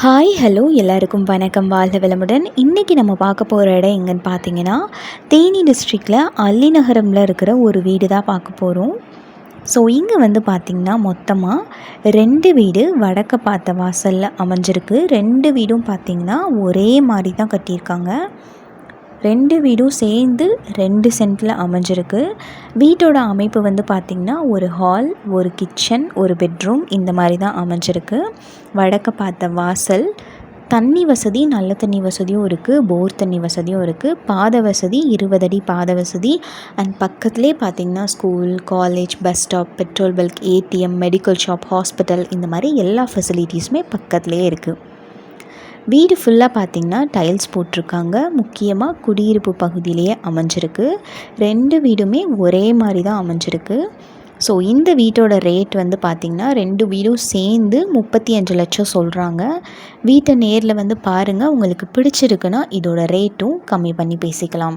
Hi hello எல்லாருக்கும் வணக்கம். வாழ்க வளமுடன். இன்றைக்கி நம்ம பார்க்க போகிற இடம் எங்கன்னு பார்த்தீங்கன்னா தேனி டிஸ்ட்ரிக்டில் அல்லிநகரமில் இருக்கிற ஒரு வீடு தான் பார்க்க போகிறோம் ஸோ இங்கே வந்து பார்த்திங்கன்னா மொத்தமாக ரெண்டு வீடு வடக்க பார்த்த வாசலில் அமைஞ்சிருக்கு. ரெண்டு வீடும் பார்த்திங்கன்னா ஒரே மாதிரி தான் கட்டியிருக்காங்க. ரெண்டு வீடும் சேர்ந்து ரெண்டு சென்ட்டில் அமைஞ்சிருக்கு. வீட்டோட அமைப்பு வந்து பார்த்திங்கன்னா ஒரு ஹால் ஒரு கிச்சன் ஒரு பெட்ரூம் இந்த மாதிரி தான் அமைஞ்சிருக்கு. வடக்க பார்த்த வாசல் தண்ணி வசதி நல்ல தண்ணி வசதியும் இருக்குது போர் தண்ணி வசதியும் இருக்குது பாத வசதி இருபது அடி பாத வசதி. அண்ட் பக்கத்துலேயே பார்த்திங்கன்னா school college bus stop petrol bunk ATM medical shop hospital இந்த மாதிரி எல்லா ஃபெசிலிட்டிஸுமே பக்கத்துலேயே இருக்குது வீடு ஃபுல்லாக பார்த்திங்கன்னா டைல்ஸ் போட்டிருக்காங்க. முக்கியமாக குடியிருப்பு பகுதியிலேயே அமைஞ்சிருக்கு. ரெண்டு வீடுமே ஒரே மாதிரி தான் அமைஞ்சிருக்கு. ஸோ இந்த வீட்டோட ரேட் வந்து பார்த்திங்கன்னா ரெண்டு வீடும் சேர்ந்து முப்பத்தி அஞ்சு லட்சம் சொல்கிறாங்க வீட்டை நேரில் வந்து பாருங்கள் உங்களுக்கு பிடிச்சிருக்குன்னா இதோட ரேட்டும் கம்மி பண்ணி பேசிக்கலாம்.